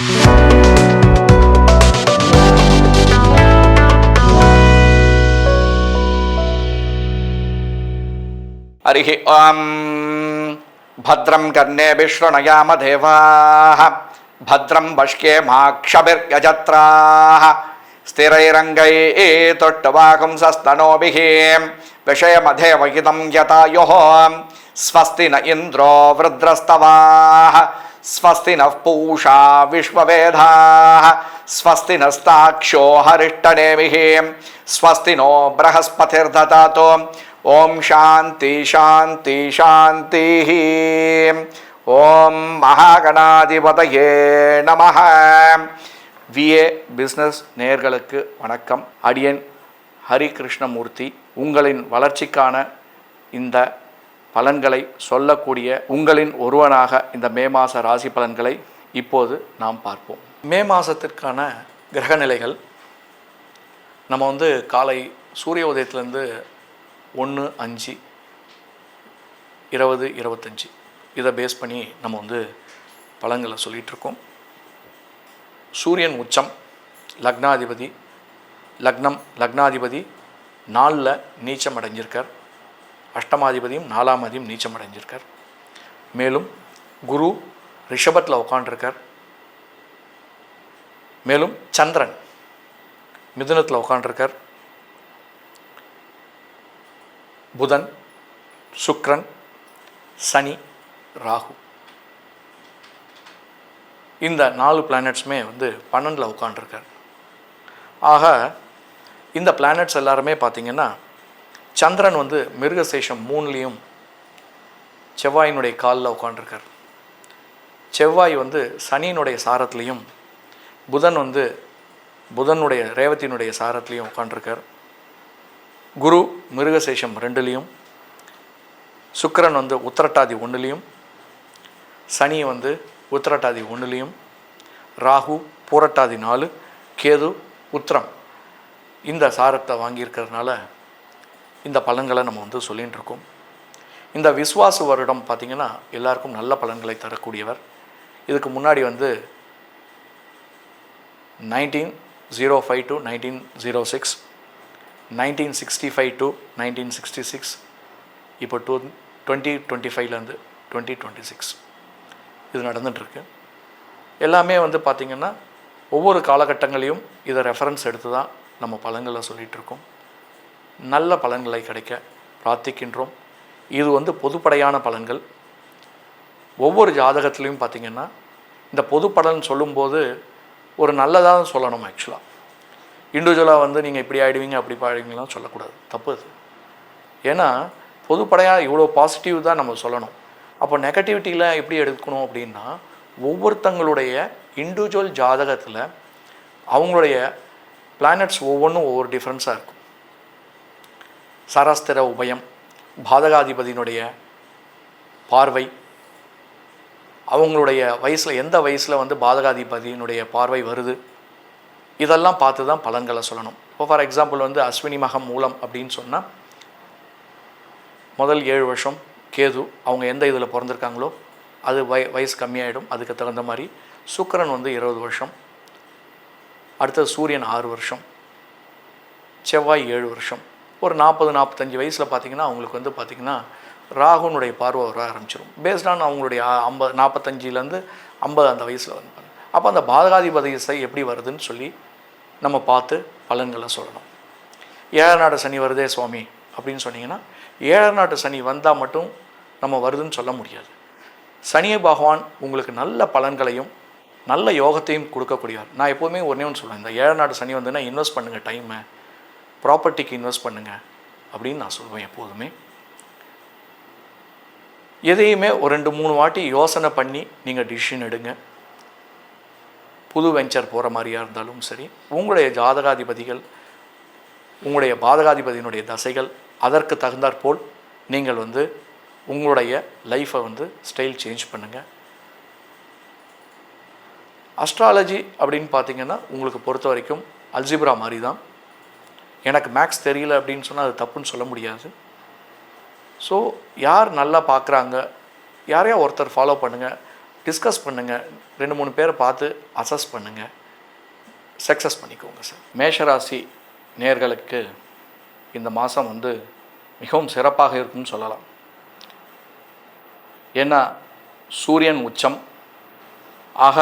హరి ఓం భద్రం కర్ణే విష్ణునయామ దేవా భద్రం బష్కే మాక్షభిర్యజత్రా స్థిరైరంగై తొట్టువాహుంసస్తనోభి విషయమధేవయుతం యతాయో స్వస్తి న ఇంద్రో వృద్రస్తవాహ स्वस्ति नः पूषा विश्ववेधाः स्वस्ति नस्ताक्षो हरिष्टनेमिः स्वस्ति नो बृहस्पतिर्ददातु ॐ शान्ति शान्ति शान्तिः ॐ மகாகணாதிபதையே நமः விஏ பிஸ்னஸ் நேயர்களுக்கு வணக்கம் அடியன் ஹரி கிருஷ்ணமூர்த்தி உங்களின் வளர்ச்சிக்கான இந்த பலன்களை சொல்லக்கூடிய உங்களின் ஒருவனாக இந்த மே மாத ராசி பலன்களை இப்போது நாம் பார்ப்போம். மே மாதத்திற்கான கிரகநிலைகள். நம்ம வந்து காலை சூரிய உதயத்திலேருந்து ஒன்று அஞ்சு இருபது இருபத்தஞ்சி. இதை பேஸ் பண்ணி நம்ம வந்து பலன்களை சொல்லிகிட்ருக்கோம் சூரியன் உச்சம் லக்னாதிபதி லக்னம் லக்னாதிபதி நாளில் நீச்சம் அடைஞ்சிருக்கார். அஷ்டமாதிபதியும் நாலாம் அதியும் நீச்சம் அடைஞ்சிருக்கார் மேலும் குரு ரிஷபத்தில் உட்காண்டிருக்கார் மேலும் சந்திரன் மிதுனத்தில் உட்காண்டிருக்கார் புதன் சுக்ரன் சனி ராகு. இந்த நாலு பிளானட்ஸுமே வந்து பன்னெண்டில் உட்காண்டிருக்கார் ஆக இந்த பிளானட்ஸ் எல்லாருமே பார்த்திங்கன்னா சந்திரன் வந்து மிருகசேஷம் மூணுலேயும் செவ்வாயினுடைய காலில் உட்காண்டிருக்கார் செவ்வாய் வந்து சனியினுடைய சாரத்துலேயும் புதன் வந்து புதனுடைய ரேவத்தினுடைய சாரத்துலேயும் உட்காண்டிருக்கார் குரு மிருகசேஷம் ரெண்டுலேயும் சுக்கரன் வந்து உத்திரட்டாதி ஒன்றுலேயும் சனி வந்து உத்திரட்டாதி ஒன்றுலேயும் ராகு பூரட்டாதி நாலு கேது உத்திரம். இந்த சாரத்தை வாங்கியிருக்கிறதுனால இந்த பலன்களை நம்ம வந்து சொல்லிகிட்டு இருக்கோம் இந்த விஸ்வாச வருடம் பார்த்திங்கன்னா எல்லாருக்கும் நல்ல பலன்களை தரக்கூடியவர். இதுக்கு முன்னாடி வந்து nineteen zero five to nineteen zero six nineteen sixty five to nineteen sixty six இப்போ டூ டுவெண்ட்டி டுவெண்ட்டி ஃபைவ்லேருந்து டுவெண்ட்டி டுவெண்ட்டி சிக்ஸ் இது நடந்துகிட்ருக்கு எல்லாமே வந்து பார்த்திங்கன்னா ஒவ்வொரு காலகட்டங்களையும் இதை ரெஃபரன்ஸ் எடுத்து தான் நம்ம பலன்களை சொல்லிகிட்ருக்கோம் நல்ல பலன்களை கிடைக்க பிரார்த்திக்கின்றோம். இது வந்து பொதுப்படையான பலன்கள். ஒவ்வொரு ஜாதகத்துலேயும் பார்த்திங்கன்னா இந்த பொது பலன் சொல்லும்போது ஒரு நல்லதாக சொல்லணும் ஆக்சுவலாக இண்டிவிஜுவலாக வந்து நீங்கள் இப்படி ஆகிடுவீங்க அப்படி ஆகிடுவீங்களாம் சொல்லக்கூடாது. தப்பு அது. ஏன்னா பொதுப்படையாக இவ்வளோ பாசிட்டிவ் தான் நம்ம சொல்லணும். அப்போ நெகட்டிவிட்டியில் எப்படி எடுக்கணும் அப்படின்னா ஒவ்வொருத்தங்களுடைய இண்டிவிஜுவல் ஜாதகத்தில் அவங்களுடைய பிளானட்ஸ் ஒவ்வொன்றும் ஒவ்வொரு டிஃப்ரென்ஸாக இருக்கும். சரஸ்திர உபயம் பாதகாதிபதியினுடைய பார்வை. அவங்களுடைய வயசில் எந்த வயசில் வந்து பாதகாதிபதியினுடைய பார்வை வருது? இதெல்லாம் பார்த்து தான் பலன்களை சொல்லணும். இப்போ ஃபார் எக்ஸாம்பிள் வந்து அஸ்வினி மகம் மூலம் அப்படின்னு சொன்னால் முதல் ஏழு வருஷம் கேது அவங்க எந்த இதில் பிறந்திருக்காங்களோ அது வய வயசு கம்மியாயிடும். அதுக்கு தகுந்த மாதிரி சுக்கரன் வந்து இருபது வருஷம். அடுத்தது சூரியன் ஆறு வருஷம். செவ்வாய் ஏழு வருஷம். ஒரு நாற்பது நாற்பத்தஞ்சு வயசில் பார்த்தீங்கன்னா அவங்களுக்கு வந்து பார்த்திங்கன்னா ராகுனுடைய பார்வை வர ஆரம்பிச்சிடும் பேஸ்ட் ஆன் அவங்களுடைய ஐம்பது நாற்பத்தஞ்சிலேருந்து ஐம்பது அந்த வயசில் வந்து அப்போ அந்த பாதகாதிபதி இசை எப்படி வருதுன்னு சொல்லி நம்ம பார்த்து பலன்களை சொல்லணும். ஏழை நாட்டு சனி வருதே சுவாமி அப்படின்னு சொன்னீங்கன்னா ஏழை நாட்டு சனி வந்தால் மட்டும் நம்ம வருதுன்னு சொல்ல முடியாது. சனிய பகவான் உங்களுக்கு நல்ல பலன்களையும் நல்ல யோகத்தையும் கொடுக்கக்கூடியவர். நான் எப்போவுமே ஒன்றே ஒன்று சொல்லுவேன் இந்த ஏழை நாட்டு சனி வந்துன்னா இன்வெஸ்ட் பண்ணுங்கள் டைமை ப்ராப்பர்ட்டிக்கு இன்வெஸ்ட் பண்ணுங்கள் அப்படின்னு நான் சொல்லுவேன் எப்போதுமே. எதையுமே ஒரு ரெண்டு மூணு வாட்டி யோசனை பண்ணி நீங்கள் டிசிஷன் எடுங்க. புது வெஞ்சர் போகிற மாதிரியாக இருந்தாலும் சரி உங்களுடைய ஜாதகாதிபதிகள் உங்களுடைய பாதகாதிபதியினுடைய தசைகள் அதற்கு தகுந்தாற்போல் நீங்கள் வந்து உங்களுடைய லைஃப்பை வந்து ஸ்டைல் சேஞ்ச் பண்ணுங்கள் அஸ்ட்ராலஜி அப்படின்னு பார்த்தீங்கன்னா உங்களுக்கு பொறுத்த வரைக்கும் அல்ஜிப்ரா மாதிரி தான் எனக்கு மேக்ஸ் தெரியல அப்படின்னு சொன்னால் அது தப்புன்னு சொல்ல முடியாது. ஸோ யார் நல்லா பார்க்குறாங்க யாரையா ஒருத்தர் ஃபாலோ பண்ணுங்கள் டிஸ்கஸ் பண்ணுங்கள் ரெண்டு மூணு பேரை பார்த்து அசஸ் பண்ணுங்கள் சக்ஸஸ் பண்ணிக்கோங்க சார் மேஷராசி நேர்களுக்கு இந்த மாதம் வந்து மிகவும் சிறப்பாக இருக்கும்னு சொல்லலாம். ஏன்னா சூரியன் உச்சம். ஆக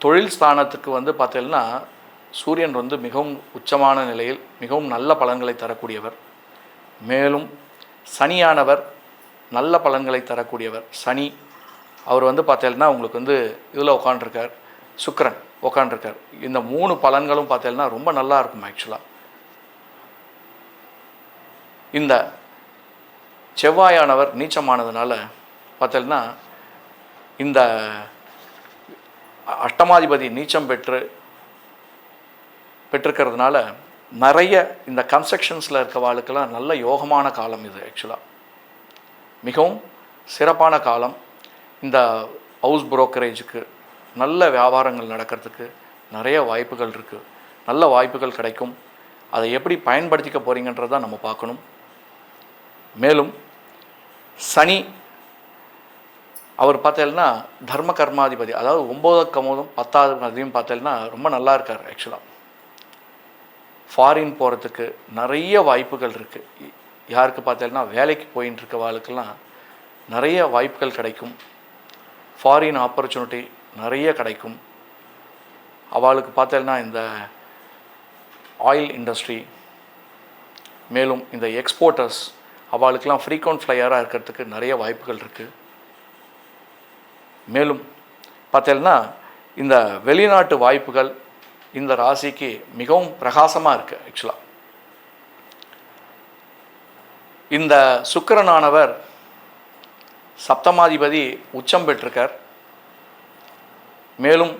தொழில் ஸ்தானத்துக்கு வந்து பார்த்தீங்கன்னா சூரியன் வந்து மிகவும் உச்சமான நிலையில் மிகவும் நல்ல பலன்களை தரக்கூடியவர். மேலும் சனியானவர் நல்ல பலன்களை தரக்கூடியவர். சனி அவர் வந்து பார்த்தேன்னா உங்களுக்கு வந்து இதில் உட்காண்டிருக்கார் சுக்கரன் உட்காண்டிருக்கார் இந்த மூணு பலன்களும் பார்த்தேன்னா ரொம்ப நல்லா இருக்கும் ஆக்சுவலாக இந்த செவ்வாயானவர் நீச்சமானதுனால பார்த்தேன்னா இந்த அஷ்டமாதிபதி நீச்சம் பெற்று பெற்றிருக்கிறதுனால நிறைய இந்த கன்ஸ்ட்ரக்ஷன்ஸில் இருக்க வாழ்க்கெல்லாம் நல்ல யோகமான காலம் இது ஆக்சுவலாக மிகவும் சிறப்பான காலம். இந்த ஹவுஸ் புரோக்கரேஜுக்கு நல்ல வியாபாரங்கள் நடக்கிறதுக்கு நிறைய வாய்ப்புகள் இருக்குது நல்ல வாய்ப்புகள் கிடைக்கும். அதை எப்படி பயன்படுத்திக்க போகிறீங்கன்றத நம்ம பார்க்கணும். மேலும் சனி அவர் பார்த்தேன்னா தர்ம கர்மாதிபதி அதாவது ஒம்பதாவது கமோதும் பத்தாவது அதையும் பார்த்தேன்னா ரொம்ப நல்லா இருக்கார் ஆக்சுவலாக ஃபாரின் போகிறதுக்கு நிறைய வாய்ப்புகள் இருக்குது யாருக்கு பார்த்தேன்னா வேலைக்கு போயின்னு இருக்க வாழ்க்கெல்லாம் நிறைய வாய்ப்புகள் கிடைக்கும். ஃபாரின் ஆப்பர்ச்சுனிட்டி நிறைய கிடைக்கும். அவளுக்கு பார்த்தேன்னா இந்த ஆயில் இண்டஸ்ட்ரி மேலும் இந்த எக்ஸ்போர்ட்டர்ஸ் அவளுக்கெல்லாம் ஃப்ரீக்வன்ட் ஃப்ளையராக இருக்கிறதுக்கு நிறைய வாய்ப்புகள் இருக்குது மேலும் பார்த்தேன்னா இந்த வெளிநாட்டு வாய்ப்புகள் இந்த ராசிக்கு மிகவும் பிரகாசமாக இருக்குது ஆக்சுவலாக இந்த சுக்கரனானவர் சப்தமாதிபதி உச்சம் பெற்றிருக்கார். மேலும்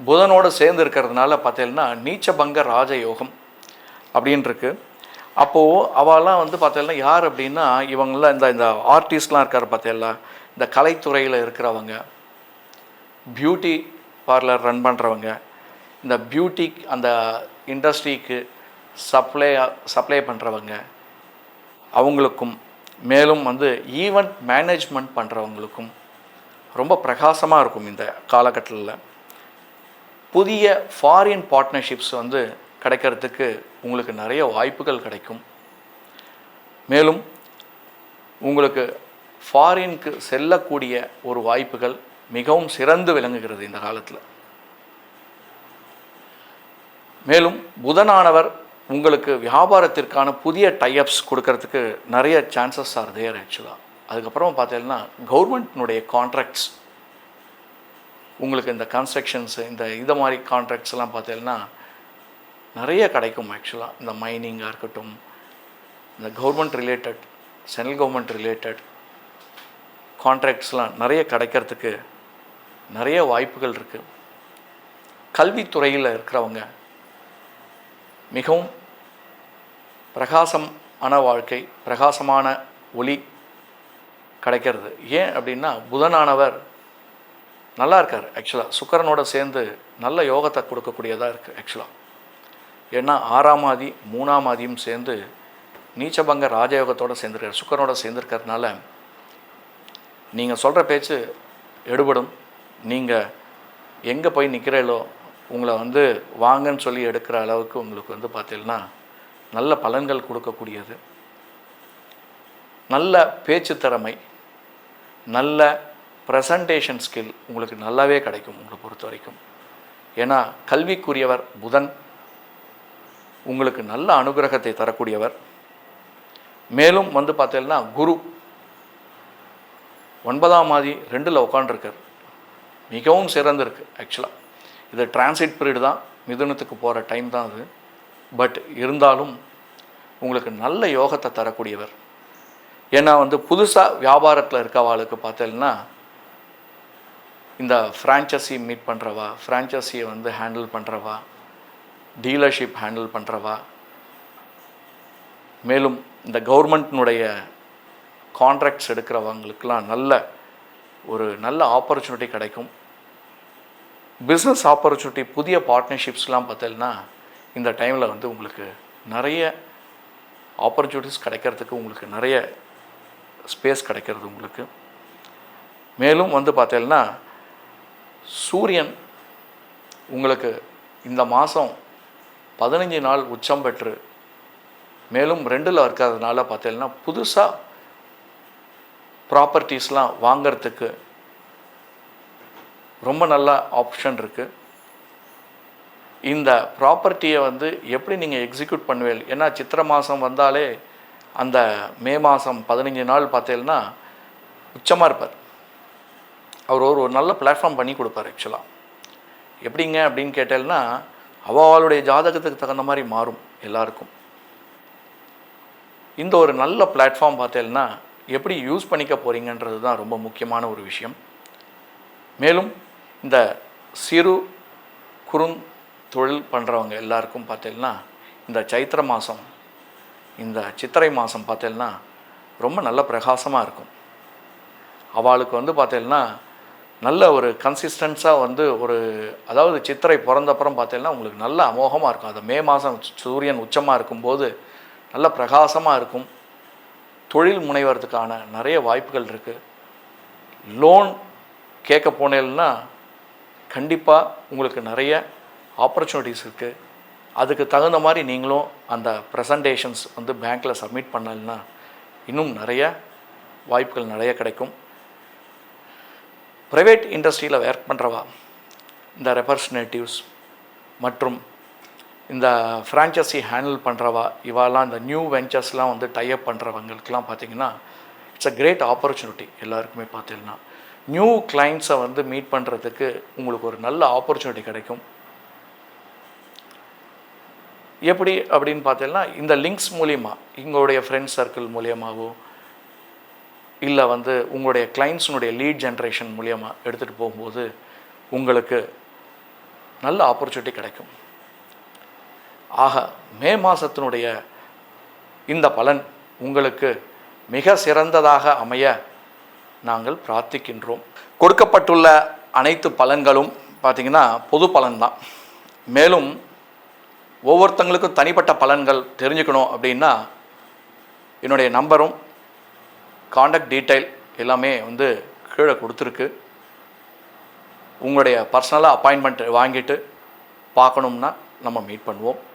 புதனோடு சேர்ந்து இருக்கிறதுனால பார்த்தீங்கன்னா நீச்சபங்க ராஜயோகம் அப்படின்ருக்கு. அப்போது அவெல்லாம் வந்து பார்த்தீங்கன்னா யார் அப்படின்னா இவங்களாம் இந்த இந்த ஆர்டிஸ்ட்லாம் இருக்கார் பார்த்தீங்களா? இந்த கலைத்துறையில் இருக்கிறவங்க. பியூட்டி பார்லர் ரன் பண்ணுறவங்க இந்த பியூட்டி அந்த இண்டஸ்ட்ரிக்கு சப்ளை சப்ளை பண்ணுறவங்க அவங்களுக்கும் மேலும் வந்து ஈவெண்ட் மேனேஜ்மெண்ட் பண்ணுறவங்களுக்கும் ரொம்ப பிரகாசமாக இருக்கும் இந்த காலகட்டத்தில். புதிய ஃபாரின் பார்ட்னர்ஷிப்ஸ் வந்து கிடைக்கிறதுக்கு உங்களுக்கு நிறைய வாய்ப்புகள் கிடைக்கும். மேலும் உங்களுக்கு ஃபாரினுக்கு செல்லக்கூடிய ஒரு வாய்ப்புகள் மிகவும் சிறந்து விளங்குகிறது இந்த காலத்தில். மேலும் புதனானவர் உங்களுக்கு வியாபாரத்திற்கான புதிய டைஅப்ஸ் கொடுக்கறதுக்கு நிறைய சான்சஸ் ஆர் தேர் ஆக்சுவலாக அதுக்கப்புறம் பார்த்தீங்கன்னா கவர்மெண்ட்னுடைய கான்ட்ராக்ட்ஸ் உங்களுக்கு இந்த கன்ஸ்ட்ரக்ஷன்ஸு இந்த இதை மாதிரி கான்ட்ராக்ட்ஸ்லாம் பார்த்தீங்கன்னா நிறைய கிடைக்கும் ஆக்சுவலாக இந்த மைனிங்காக இருக்கட்டும் இந்த government related central government related கான்ட்ராக்ட்ஸ்லாம் நிறைய கிடைக்கிறதுக்கு நிறைய வாய்ப்புகள் இருக்குது கல்வித்துறையில் இருக்கிறவங்க மிகவும் பிரகாசமான வாழ்க்கை பிரகாசமான ஒளி கிடைக்கிறது. ஏன் அப்படின்னா புதனானவர் நல்லா இருக்கார் ஆக்சுவலாக சுக்கரனோட சேர்ந்து நல்ல யோகத்தை கொடுக்கக்கூடியதாக இருக்குது ஆக்சுவலாக ஏன்னா ஆறாம் ஆதி மூணாம் ஆதியும் சேர்ந்து நீச்சபங்க ராஜயோகத்தோடு சேர்ந்துருக்கார் சுக்கரனோட சேர்ந்துருக்கறதுனால நீங்கள் சொல்கிற பேச்சு எடுபடும். நீங்கள் எங்கே போய் நிற்கிறீங்களோ உங்களை வந்து வாங்கன்னு சொல்லி எடுக்கிற அளவுக்கு உங்களுக்கு வந்து பார்த்தீங்கன்னா நல்ல பலன்கள் கொடுக்கக்கூடியது. நல்ல பேச்சு திறமை நல்ல ப்ரெசன்டேஷன் ஸ்கில் உங்களுக்கு நல்லாவே கிடைக்கும் உங்களை பொறுத்த வரைக்கும். ஏன்னா கல்விக்குரியவர் புதன். உங்களுக்கு நல்ல அனுகிரகத்தை தரக்கூடியவர். மேலும் வந்து பார்த்தீங்கன்னா குரு. ஒன்பதாம் மாதி ரெண்டில் உட்காண்டிருக்கார் மிகவும் சிறந்திருக்கு ஆக்சுவலாக இது டிரான்சிட் பீரியட் தான். மிதுனத்துக்கு போகிற டைம் தான் அது. பட் இருந்தாலும் உங்களுக்கு நல்ல யோகத்தை தரக்கூடியவர். ஏன்னா வந்து புதுசாக வியாபாரத்தில் இருக்கவாளுக்கு பார்த்தீங்கன்னா இந்த ஃப்ரான்ச்சைசி மீட் பண்ணுறவா ஃப்ரான்ச்சைசியை வந்து ஹேண்டில் பண்ணுறவா டீலர்ஷிப் ஹேண்டில் பண்ணுறவா மேலும் இந்த கவர்மெண்ட்னுடைய கான்ட்ராக்ட்ஸ் எடுக்கிறவங்களுக்கெல்லாம் நல்ல ஒரு நல்ல ஆப்பர்ச்சுனிட்டி கிடைக்கும். பிஸ்னஸ் ஆப்பர்ச்சுனிட்டி புதிய பார்ட்னர்ஷிப்ஸ்லாம் பார்த்தீங்கன்னா இந்த டைமில் வந்து உங்களுக்கு நிறைய ஆப்பர்ச்சுனிட்டிஸ் கிடைக்கிறதுக்கு உங்களுக்கு நிறைய ஸ்பேஸ் கிடைக்கிறது உங்களுக்கு. மேலும் வந்து பார்த்தீங்கன்னா சூரியன் உங்களுக்கு இந்த மாதம் பதினஞ்சு நாள் உச்சம் பெற்று மேலும் ரெண்டில் இருக்கிறதுனால பார்த்தீங்கன்னா புதுசாக ப்ராப்பர்ட்டிஸ்லாம் வாங்கிறதுக்கு ரொம்ப நல்ல ஆப்ஷன் இருக்குது இந்த ப்ராப்பர்ட்டியை வந்து எப்படி நீங்கள் எக்ஸிக்யூட் பண்ணுவீங்க? ஏன்னா சித்திரை மாதம் வந்தாலே அந்த மே மாதம் பதினஞ்சு நாள் பார்த்தீங்கன்னா உச்சமாக இருப்பார். அவர் ஒரு ஒரு நல்ல பிளாட்ஃபார்ம் பண்ணி கொடுப்பார் ஆக்சுவலாக எப்படிங்க அப்படின்னு கேட்டேன்னா அவளுடைய ஜாதகத்துக்கு தகுந்த மாதிரி மாறும் எல்லாருக்கும். இந்த ஒரு நல்ல பிளாட்ஃபார்ம் பார்த்தேன்னா எப்படி யூஸ் பண்ணிக்க போகிறீங்கன்றது தான் ரொம்ப முக்கியமான ஒரு விஷயம். மேலும் இந்த சிறு குறுந் தொழில் பண்ணுறவங்க எல்லாருக்கும் பார்த்தீங்கன்னா இந்த சைத்திர மாதம் இந்த சித்திரை மாதம் பார்த்தீங்கன்னா ரொம்ப நல்ல பிரகாசமாக இருக்கும். அவளுக்கு வந்து பார்த்தீங்கன்னா நல்ல ஒரு கன்சிஸ்டன்ஸாக வந்து ஒரு அதாவது சித்திரை பிறந்தப்புறம் பார்த்தீங்கன்னா உங்களுக்கு நல்ல அமோகமாக இருக்கும். அது மே மாதம் சூரியன் உச்சமாக இருக்கும்போது நல்ல பிரகாசமாக இருக்கும். தொழில் முனைவரத்துக்கான நிறைய வாய்ப்புகள் இருக்குது லோன் கேட்க போனேன்னா கண்டிப்பாக உங்களுக்கு நிறைய ஆப்பர்ச்சுனிட்டிஸ் இருக்குது அதுக்கு தகுந்த மாதிரி நீங்களும் அந்த ப்ரெசன்டேஷன்ஸ் வந்து பேங்க்கில் சப்மிட் பண்ணலைன்னா இன்னும் நிறைய வாய்ப்புகள் நிறைய கிடைக்கும். ப்ரைவேட் இண்டஸ்ட்ரியில் ஒர்க் பண்ணுறவா இந்த ரெப்ரசன்டேட்டிவ்ஸ் மற்றும் இந்த ஃப்ரான்ச்சைசி ஹேண்டில் பண்ணுறவா இவாலாம் இந்த நியூ வெஞ்சர்ஸ்லாம் வந்து டைப் பண்ணுறவங்களுக்கெல்லாம் பார்த்தீங்கன்னா இட்ஸ் அ கிரேட் ஆப்பர்ச்சுனிட்டி எல்லாருக்குமே பார்த்தீங்கன்னா. நியூ கிளைண்ட்ஸை வந்து மீட் பண்ணுறதுக்கு உங்களுக்கு ஒரு நல்ல ஆப்பர்ச்சுனிட்டி கிடைக்கும். எப்படி அப்படின்னு பார்த்தீங்கன்னா இந்த லிங்க்ஸ் மூலிமா எங்களுடைய ஃப்ரெண்ட்ஸ் சர்க்கிள் மூலியமாகவோ இல்லை வந்து உங்களுடைய கிளைண்ட்ஸினுடைய லீட் ஜென்ரேஷன் மூலியமாக எடுத்துகிட்டு போகும்போது உங்களுக்கு நல்ல ஆப்பர்ச்சுனிட்டி கிடைக்கும். ஆக மே மாதத்தினுடைய இந்த பலன் உங்களுக்கு மிக சிறந்ததாக அமைய நாங்கள் பிரார்த்திக்கின்றோம். கொடுக்கப்பட்டுள்ள அனைத்து பலன்களும் பார்த்திங்கன்னா பொது பலன்தான். மேலும் ஒவ்வொருத்தங்களுக்கும் தனிப்பட்ட பலன்கள் தெரிஞ்சுக்கணும் அப்படின்னா என்னுடைய நம்பரும் காண்டாக்ட் டீட்டெயில் எல்லாமே வந்து கீழே கொடுத்துருக்கு. உங்களுடைய பர்சனலாக அப்பாயின்மெண்ட் வாங்கிட்டு பார்க்கணும்னா நம்ம மீட் பண்ணுவோம்.